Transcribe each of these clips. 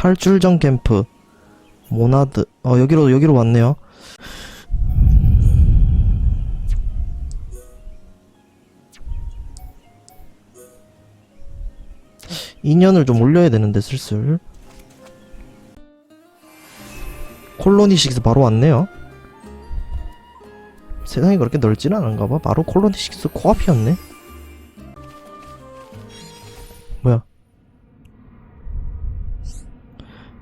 탈출전 캠프. 모나드. 어 여기로 여기로 왔네요. 인연을 좀 올려야 되는데 슬슬. 콜로니 6 바로 왔네요. 세상이 그렇게 넓지는 않은가 봐. 바로 콜로니 6 코앞이었네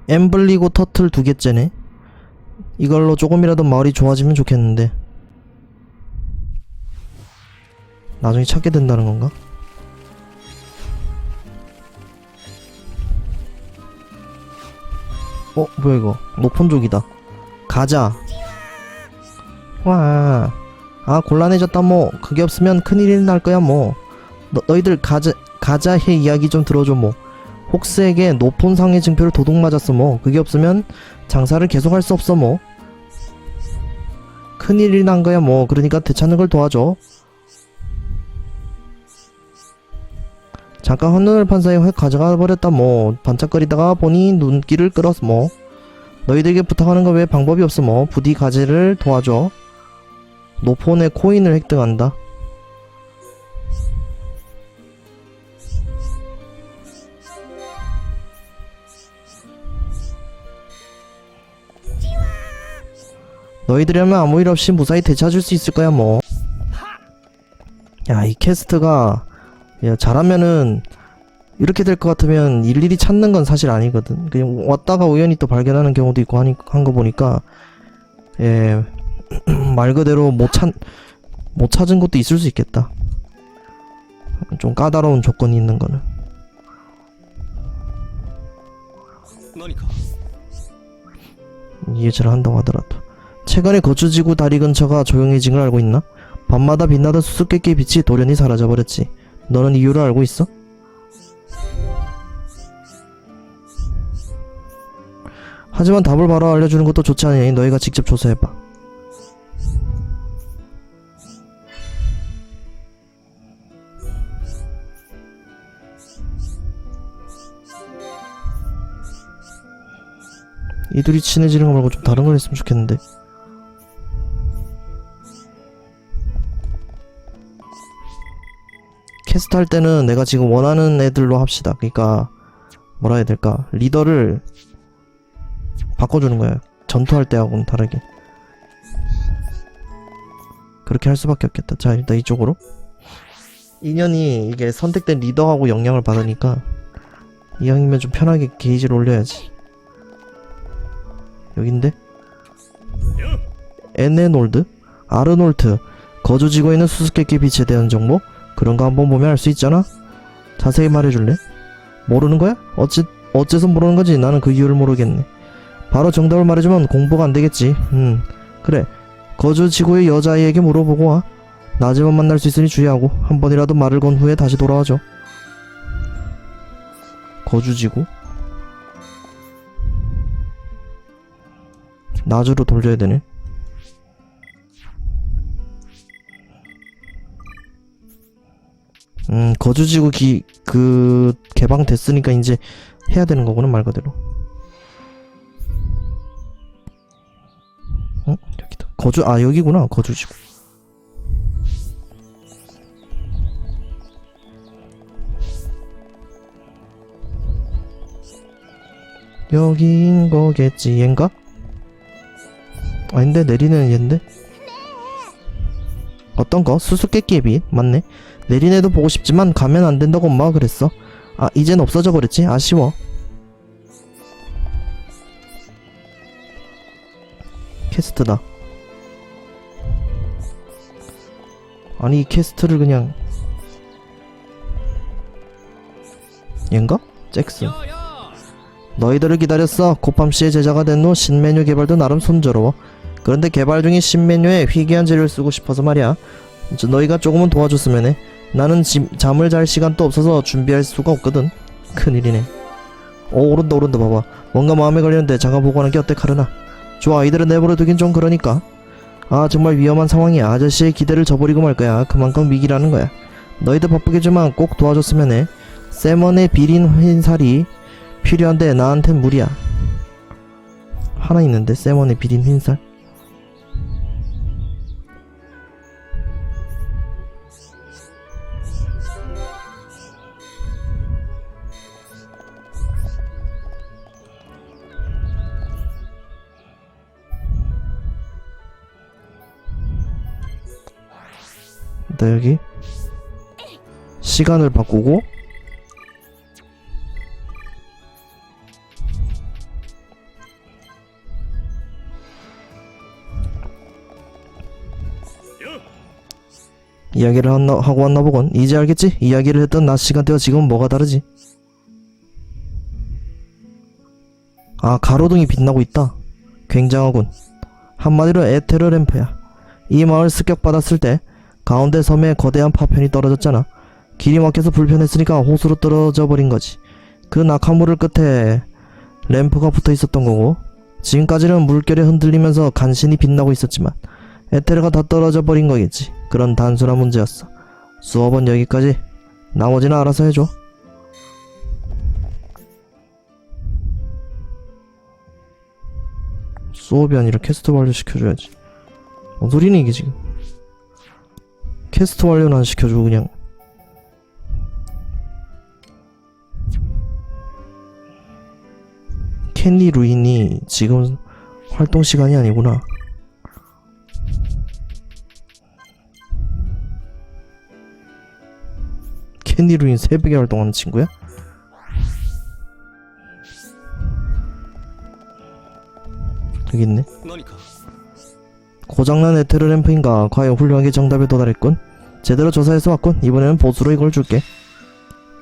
엠블리고 터틀 두 개째네. 이걸로 조금이라도 마을이 좋아지면 좋겠는데. 나중에 찾게 된다는 건가? 어 뭐야 이거? 높은 족이다. 가자. 와. 아 곤란해졌다 뭐. 그게 없으면 큰일이 날 거야 뭐. 너, 너희들 가자 가자의 이야기 좀 들어줘 뭐 혹스에게 높은 상의 증표를 도둑 맞았어 뭐. 그게 없으면 장사를 계속할 수 없어 뭐. 큰일이 난 거야 뭐. 그러니까 되찾는 걸 도와줘. 잠깐 한눈을 판 사이에 확 가져가 버렸다 뭐. 반짝거리다가 보니 눈길을 끌었어 뭐. 너희들에게 부탁하는 거왜 방법이 없어 뭐. 부디 가지를 도와줘. 노폰의 코인을 획득한다 너희들이라면 아무 일 없이 무사히 되찾을 수 있을 거야 뭐. 야 이 캐스트가 야 잘하면은 이렇게 될 것 같으면 일일이 찾는 건 사실 아니거든. 그냥 왔다가 우연히 또 발견하는 경우도 있고 하니 한 거 보니까 예 말 그대로 못 찾 못 찾은 것도 있을 수 있겠다. 좀 까다로운 조건이 있는 거는. 何か 이해를 한다고 하더라도 최근에 거주지구 다리 근처가 조용해진 걸 알고 있나? 밤마다 빛나던 수수께끼의 빛이 돌연히 사라져버렸지 너는 이유를 알고 있어? 하지만 답을 바로 알려주는 것도 좋지 않으니 너희가 직접 조사해봐 이 둘이 친해지는 거 말고 좀 다른 걸 했으면 좋겠는데 캐스트 할 때는 내가 지금 원하는 애들로 합시다. 그러니까 뭐라 해야 될까? 리더를 바꿔주는 거야. 전투할 때하고는 다르게. 그렇게 할 수밖에 없겠다. 자 일단 이쪽으로. 인연이 이게 선택된 리더하고 영향을 받으니까 이왕이면 좀 편하게 게이지를 올려야지. 여긴데? 에네놀드? 아르놀트 거주 지구에 있는 수수께끼 빛에 대한 정보? 그런 거 한번 보면 알 수 있잖아? 자세히 말해줄래? 모르는 거야? 어찌, 어째서 모르는 거지? 나는 그 이유를 모르겠네. 바로 정답을 말해주면 공부가 안 되겠지. 음, 그래. 거주 지구의 여자아이에게 물어보고 와. 낮에만 만날 수 있으니 주의하고, 한 번이라도 말을 건 후에 다시 돌아와줘. 거주 지구? 낮으로 돌려야 되네. 음, 거주지구 기, 그, 개방됐으니까 이제 해야 되는 거구나, 말 그대로. 어? 여기다. 거주, 아, 여기구나, 거주지구. 여기인 거겠지, 얘인가? 아닌데, 내리는 얘인데? 어떤 거? 수수께끼의 빛? 맞네. 내린애도 보고 싶지만 가면 안 된다고 엄마가 그랬어. 아, 이젠 없어져 버렸지? 아쉬워. 캐스트다. 아니, 이 캐스트를 그냥. 얜가? 잭슨. 너희들을 기다렸어. 고팜 씨의 제자가 된 후 신메뉴 개발도 나름 순조로워. 그런데 개발 중인 신메뉴에 희귀한 재료를 쓰고 싶어서 말이야. 저 너희가 조금은 도와줬으면 해. 나는 지, 잠을 잘 시간도 없어서 준비할 수가 없거든. 큰일이네. 오 오른다 오른다 봐봐. 뭔가 마음에 걸리는데 잠깐 보고 하는 게 어때 카르나? 좋아 아이들은 내버려 두긴 좀 그러니까. 아 정말 위험한 상황이야. 아저씨의 기대를 저버리고 말 거야. 그만큼 위기라는 거야. 너희들 바쁘겠지만 꼭 도와줬으면 해. 세먼의 비린 흰살이 필요한데 나한텐 무리야 하나 있는데 세먼의 비린 흰살 나 여기? 시간을 바꾸고? 이야기를 한나, 하고 왔나 보군. 이제 알겠지? 이야기를 했던 낮 시간대와 지금은 뭐가 다르지? 아 가로등이 빛나고 있다. 굉장하군. 한마디로 에테르 램프야. 이 마을 습격받았을 때 가운데 섬에 거대한 파편이 떨어졌잖아. 길이 막혀서 불편했으니까 호수로 떨어져 버린 거지. 그 낙하물을 끝에 램프가 붙어 있었던 거고 지금까지는 물결에 흔들리면서 간신히 빛나고 있었지만 에테르가 다 떨어져 버린 거겠지. 그런 단순한 문제였어. 수업은 여기까지. 나머지는 알아서 해줘. 수업이 아니라 캐스트 완료시켜줘야지. 뭔 소리니 이게 지금 캐스트 완료는 안 시켜줘 그냥. 캔디 루인이 지금 활동 시간이 아니구나. 캔디 루인 새벽에 활동하는 친구야? 여기 있네 고장난 에테르 램프인가 과연 훌륭하게 정답에 도달했군? 제대로 조사해서 왔군. 이번에는 보수로 이걸 줄게.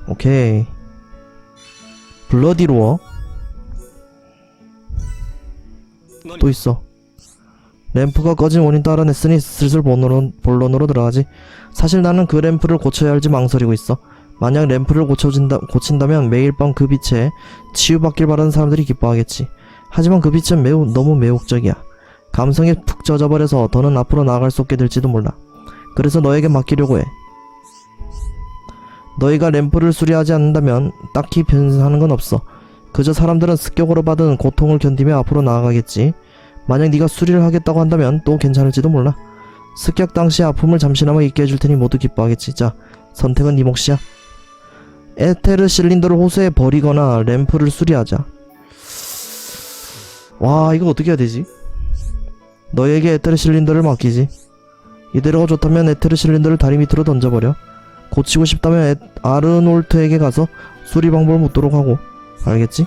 오케이. 블러디 로어? 何또 있어. 램프가 꺼진 원인 도 알아냈으니 슬슬 본론으로, 본론으로 들어가지. 사실 나는 그 램프를 고쳐야 할지 망설이고 있어. 만약 램프를 고쳐진다, 고친다면 매일 밤 그 빛에 치유받길 바라는 사람들이 기뻐하겠지. 하지만 그 빛은 매우 너무 매혹적이야 감성에 푹 젖어버려서 더는 앞으로 나아갈 수 없게 될지도 몰라 그래서 너에게 맡기려고 해 너희가 램프를 수리하지 않는다면 딱히 변하는 건 없어 그저 사람들은 습격으로 받은 고통을 견디며 앞으로 나아가겠지 만약 네가 수리를 하겠다고 한다면 또 괜찮을지도 몰라. 습격 당시 아픔을 잠시나마 잊게 해줄 테니 모두 기뻐하겠지. 자, 선택은 네 몫이야. 에테르 실린더를 호수에 버리거나 램프를 수리하자. 와, 이거 어떻게 해야 되지? 너에게 에테르 실린더를 맡기지. 이대로가 좋다면 에테르 실린더를 다리 밑으로 던져버려. 고치고 싶다면 에, 아르놀트에게 가서 수리 방법을 묻도록 하고. 알겠지?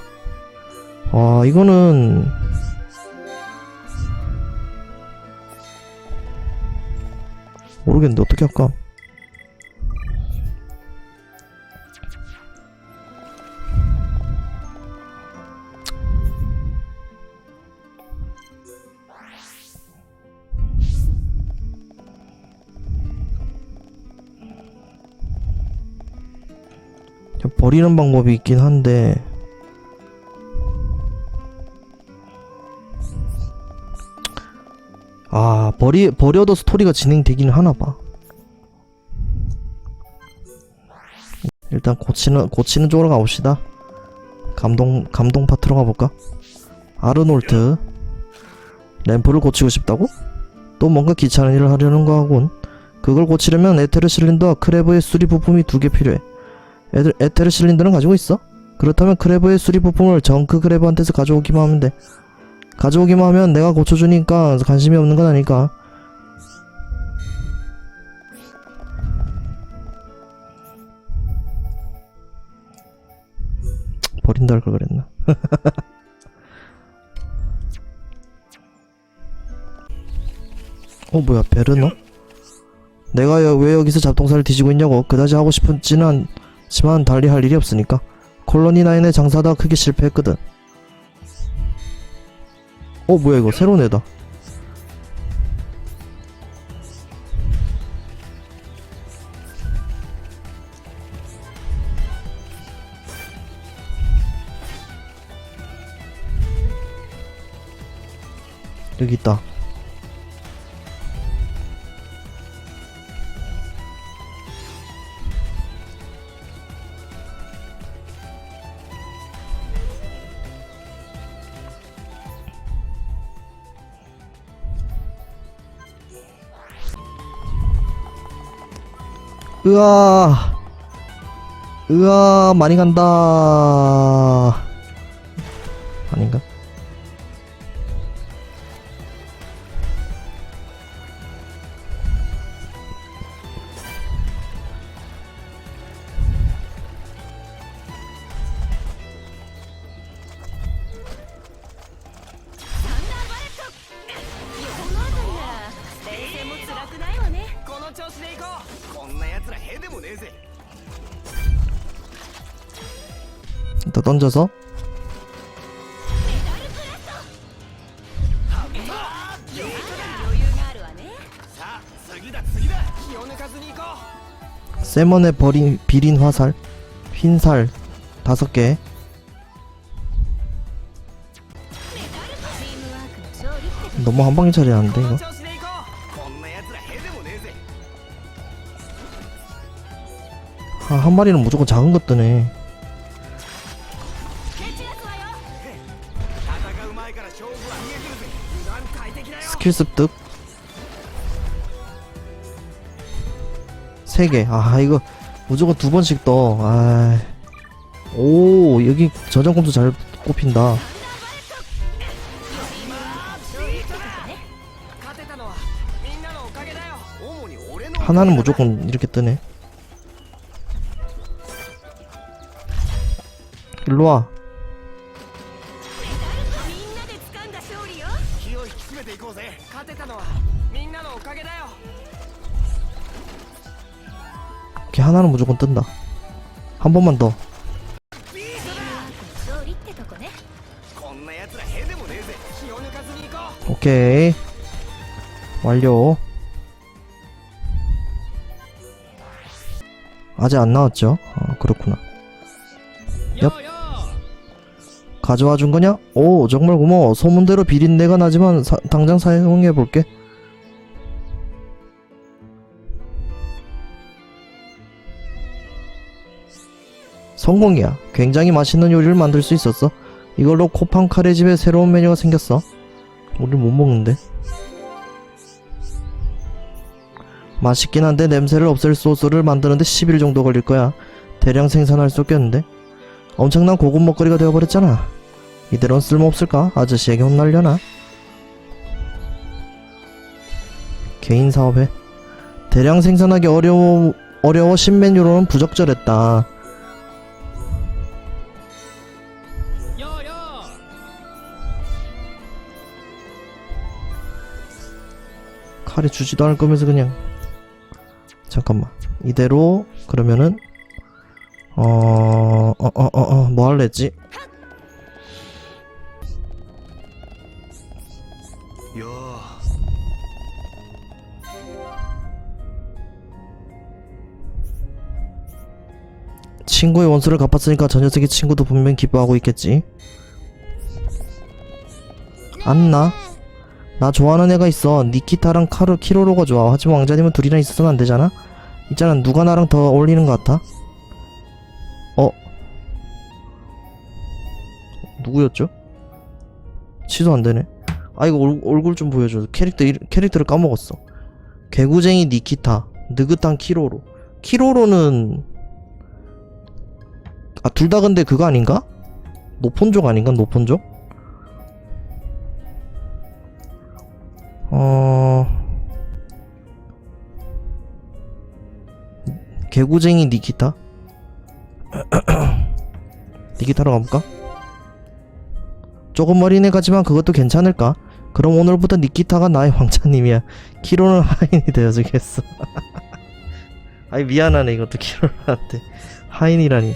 와, 이거는 모르겠는데 어떻게 할까? 버리는 방법이 있긴 한데 아 버리 버려도 스토리가 진행되기는 하나 봐. 일단 고치는 고치는 쪽으로 가봅시다. 감동 감동 파트로 가볼까? 아르놀트 램프를 고치고 싶다고? 또 뭔가 귀찮은 일을 하려는 거 하군. 그걸 고치려면 에테르 실린더와 크레브의 수리 부품이 두 개 필요해. 에들, 에테르 실린더는 가지고 있어? 그렇다면 크레브의 수리 부품을 정크 크레브한테서 가져오기만 하면 돼. 가져오기만 하면 내가 고쳐주니까 관심이 없는 건 아닐까. 버린다 할 걸 그랬나? 어 뭐야 베르너? 내가 여- 왜 여기서 잡동사를 뒤지고 있냐고 그다지 하고 싶지는 않 지만 달리 할 일이 없으니까 콜로니 나인의 장사다 크게 실패했거든. 어 뭐야 이거 새로운 애다. 여기 있다 으아 으아 많이 간다 아닌가? 던져서 세몬의 버린 비린 화살 흰살 다섯 개. 너무 한방에 처리하는데 이거? 아, 한 마리는 무조건 작은 것 뜨네. 스킬 습득? 3개. 아 이거 무조건 두 번씩 떠아오 여기 저장검도 잘 꼽힌다. 하나는 무조건 이렇게 뜨네. 일로와. 하나는 무조건 뜬다. 한 번만 더. 오케이. 완료. 아직 안 나왔죠? 아, 그렇구나. 얍. 가져와 준 거냐? 오 정말 고마워. 소문대로 비린내가 나지만 사, 당장 사용해볼게. 성공이야. 굉장히 맛있는 요리를 만들 수 있었어. 이걸로 코팡 카레집에 새로운 메뉴가 생겼어. 우리 못 먹는데? 맛있긴 한데 냄새를 없앨 소스를 만드는데 10일 정도 걸릴 거야. 대량 생산할 수 없겠는데? 엄청난 고급 먹거리가 되어버렸잖아. 이대로는 쓸모없을까? 아저씨에게 혼날려나? 개인 사업에? 대량 생산하기 어려워 어려워 신메뉴로는 부적절했다. 칼이 주지도 않을 거면서 그냥 잠깐만 이대로 그러면은 어 어 어 어 어 뭐 할래 했지? よ 친구의 원수를 갚았으니까 저 녀석의 친구도 분명 기뻐하고 있겠지. 안나? 나 좋아하는 애가 있어. 니키타랑 카르 키로로가 좋아. 하지만 왕자님은 둘이나 있어서는 안 되잖아. 있잖아 누가 나랑 더 어울리는 것 같아? 어? 누구였죠? 취소 안 되네. 아 이거 얼, 얼굴 좀 보여줘. 캐릭터 캐릭터를 까먹었어. 개구쟁이 니키타, 느긋한 키로로. 키로로는 아, 둘 다 근데 그거 아닌가? 노폰족 아닌가? 노폰족? 어... 개구쟁이 니키타? 니키타로 가볼까? 조금 어린애 같지만 그것도 괜찮을까? 그럼 오늘부터 니키타가 나의 왕자님이야. 키로는 하인이 되어주겠어. 아이 미안하네 이것도 키로한테 하인이라니.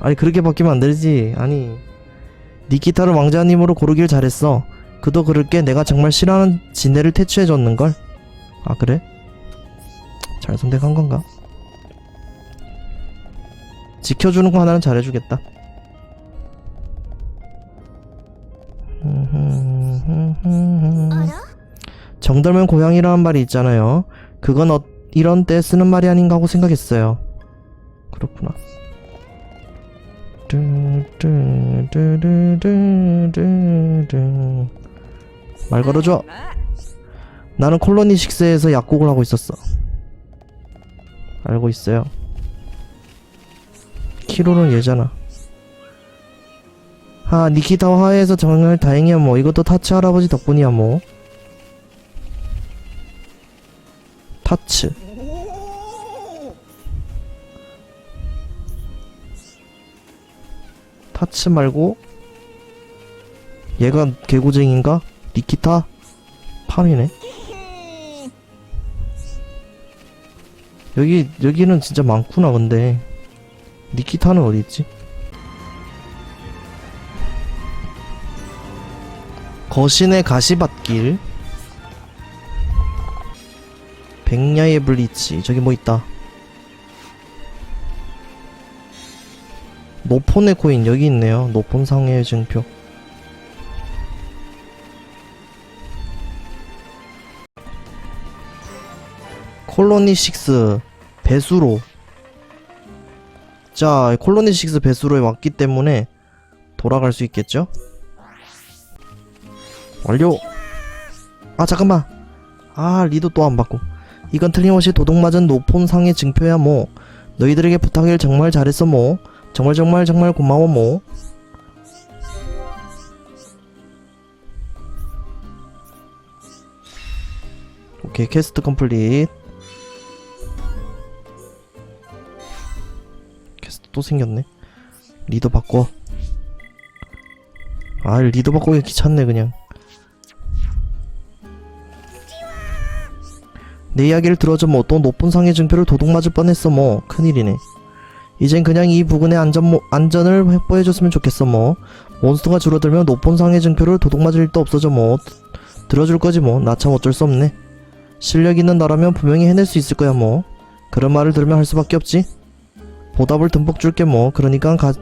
아니 그렇게 바뀌면 안 되지 아니 니키타를 왕자님으로 고르길 잘했어 그도 그럴 게 내가 정말 싫어하는 진네를 퇴치해줬는걸 아 그래? 잘 선택한 건가? 지켜주는 거 하나는 잘해주겠다 정덜면 고양이라는 말이 있잖아요 그건 어, 이런 때 쓰는 말이 아닌가 하고 생각했어요 그렇구나 뚜뚜뚜뚜뚜뚜. 말 걸어줘. 나는 콜로니 식스에서 약국을 하고 있었어. 알고 있어요. 키로는 얘잖아. 아, 니키타와 화해해서 정말 다행이야 뭐. 이것도 타츠 할아버지 덕분이야 뭐. 타츠. 타츠 말고 얘가 개구쟁인가? 니키타? 팜이네. 여기 여기는 진짜 많구나 근데 니키타는 어디 있지? 거신의 가시밭길 백야의 블리치 저기 뭐 있다 노폰의 코인 여기 있네요 노폰 상해의 증표 콜로니 6 배수로. 자 콜로니 6 배수로에 왔기 때문에 돌아갈 수 있겠죠? 완료. 아 잠깐만. 아 리도 또 안 받고. 이건 틀림없이 도둑맞은 노폰상의 증표야 뭐. 너희들에게 부탁을 정말 잘했어 뭐. 정말 정말 정말 고마워 뭐. 오케이 퀘스트 컴플릿 퀘스트 또 생겼네. 리더 바꿔. 아 리더 바꾸기 귀찮네 그냥. 내 이야기를 들어줘 뭐. 또 높은 상의 증표를 도둑 맞을 뻔했어 뭐. 큰일이네. 이젠 그냥 이 부근의 안전 모, 안전을 확보해줬으면 좋겠어 뭐. 몬스터가 줄어들면 높은 상의 증표를 도둑 맞을 일도 없어져 뭐. 들어줄 거지 뭐. 나 참 어쩔 수 없네. 실력 있는 너라면 분명히 해낼 수 있을 거야 뭐. 그런 말을 들으면 할 수밖에 없지 보답을 듬뿍 줄게 뭐. 그러니까 가,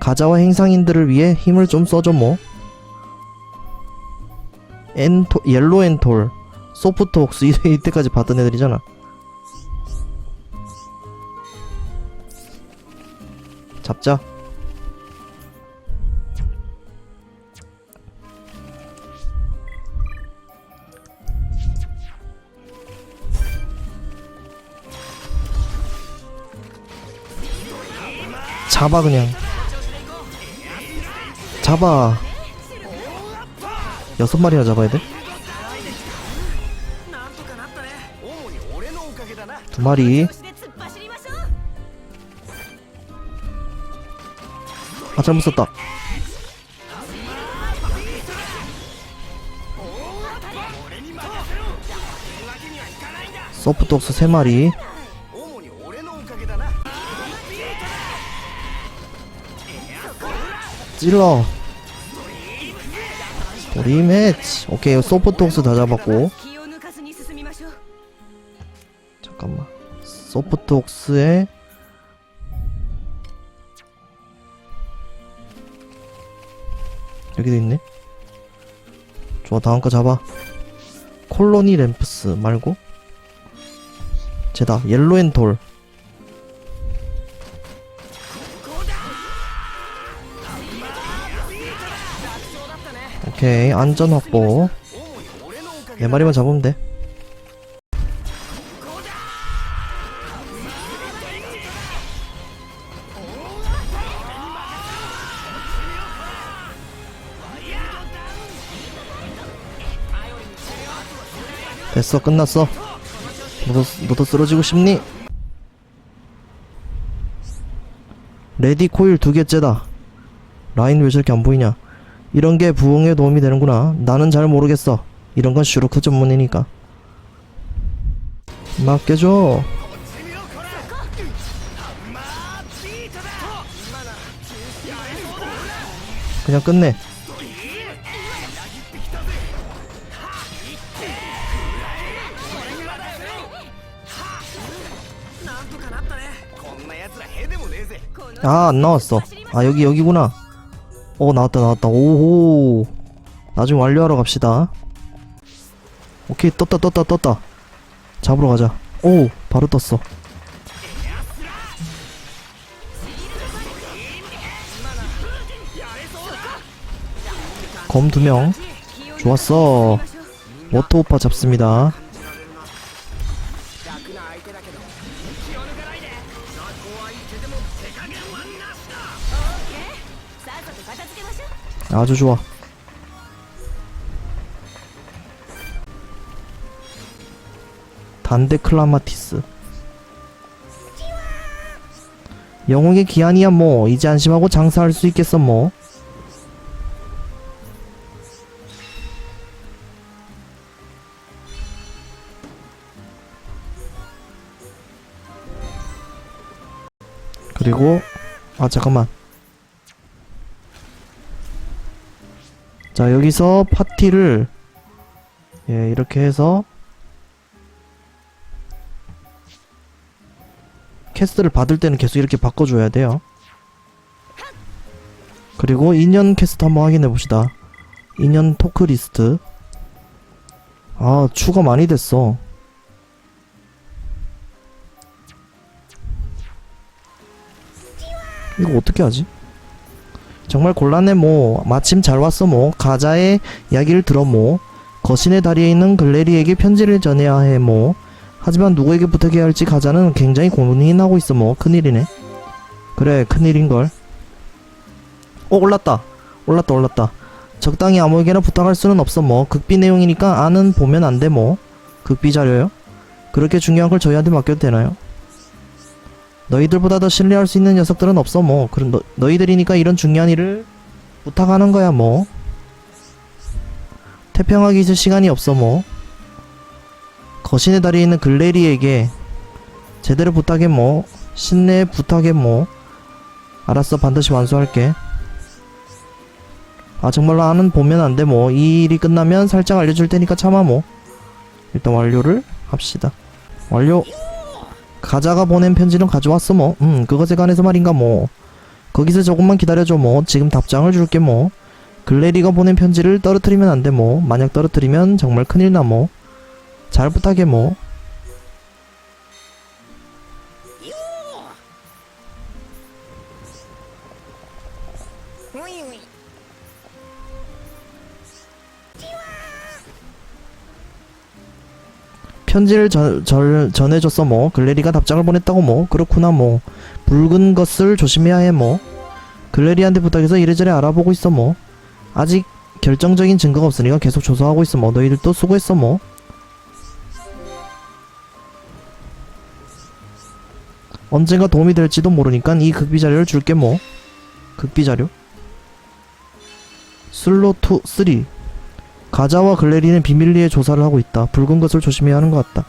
가자와 행상인들을 위해 힘을 좀 써줘 뭐. 엔토 옐로 엔톨 소프트 옥스 이- 이때까지 봤던 애들이잖아. 잡자 잡아 그냥. 잡아. 여섯 마리나 잡아야 돼? 두 마리. 아 잘못 썼다. 소프트웍스 세 마리. 찔러. 리매치. 오케이 소포트 옥스 다 잡았고. 잠깐만. 소포트 옥스에 여기도 있네. 좋아 다음 거 잡아. 콜로니 램프스 말고. 쟤다 옐로앤돌. 오케이 안전 확보. 내 마리만 잡으면 돼. 됐어 끝났어. 너도, 너도 쓰러지고 싶니? 레디 코일 두 개째다. 라인 왜 저렇게 안 보이냐? 이런 게 부흥에 도움이 되는구나. 나는 잘 모르겠어. 이런 건 슈루크 전문이니까. 맡겨줘. 그냥 끝내. 아, 안 나왔어. 아, 여기, 여기구나. 어 나왔다 나왔다. 오호. 나중에 완료하러 갑시다. 오케이 떴다 떴다 떴다. 잡으러 가자. 오 바로 떴어. 검 두명. 좋았어. 워터오파 잡습니다. 아주 좋아. 단데 클라마티스. 영웅의 기한이야 뭐 이제 안심하고 장사할 수 있겠어 뭐. 그리고 아 잠깐만 자 여기서 파티를 예 이렇게 해서 캐스트를 받을 때는 계속 이렇게 바꿔줘야 돼요. 그리고 인연 캐스트 한번 확인해 봅시다. 인연 토크 리스트. 아 추가 많이 됐어. 이거 어떻게 하지? 정말 곤란해 뭐. 마침 잘 왔어 뭐. 가자의 이야기를 들어 뭐. 거신의 다리에 있는 글래리에게 편지를 전해야 해 뭐. 하지만 누구에게 부탁해야 할지 가자는 굉장히 고민하고 있어 뭐. 큰일이네. 그래 큰일인걸. 어 올랐다. 올랐다 올랐다. 적당히 아무에게나 부탁할 수는 없어 뭐. 극비 내용이니까 아는 보면 안 돼 뭐. 극비 자료요? 그렇게 중요한 걸 저희한테 맡겨도 되나요? 너희들보다 더 신뢰할 수 있는 녀석들은 없어 뭐. 그런 너, 너희들이니까 이런 중요한 일을 부탁하는 거야 뭐. 태평하게 있을 시간이 없어 뭐. 거신의 다리에 있는 글래리에게 제대로 부탁해 뭐. 신내 부탁해 뭐. 알았어 반드시 완수할게. 아 정말로 아는 보면 안 돼 뭐. 이 일이 끝나면 살짝 알려줄 테니까 참아 뭐. 일단 완료를 합시다. 완료 가자가 보낸 편지는 가져왔어 뭐. 음, 그것에 관해서 말인가 뭐. 거기서 조금만 기다려줘 뭐. 지금 답장을 줄게 뭐. 글래리가 보낸 편지를 떨어뜨리면 안 돼 뭐. 만약 떨어뜨리면 정말 큰일 나 뭐. 잘 부탁해 뭐. 편지를 전, 절, 전해줬어 뭐 글래리가 답장을 보냈다고 뭐 그렇구나 뭐. 붉은 것을 조심해야 해 뭐. 글래리한테 부탁해서 이래저래 알아보고 있어 뭐. 아직 결정적인 증거가 없으니까 계속 조사하고 있어 뭐. 너희들도 수고했어 뭐. 언젠가 도움이 될지도 모르니까 이 극비 자료를 줄게 뭐. 극비 자료? 슬로투 3 가자와 글래리는 비밀리에 조사를 하고 있다. 붉은 것을 조심해야 하는 것 같다.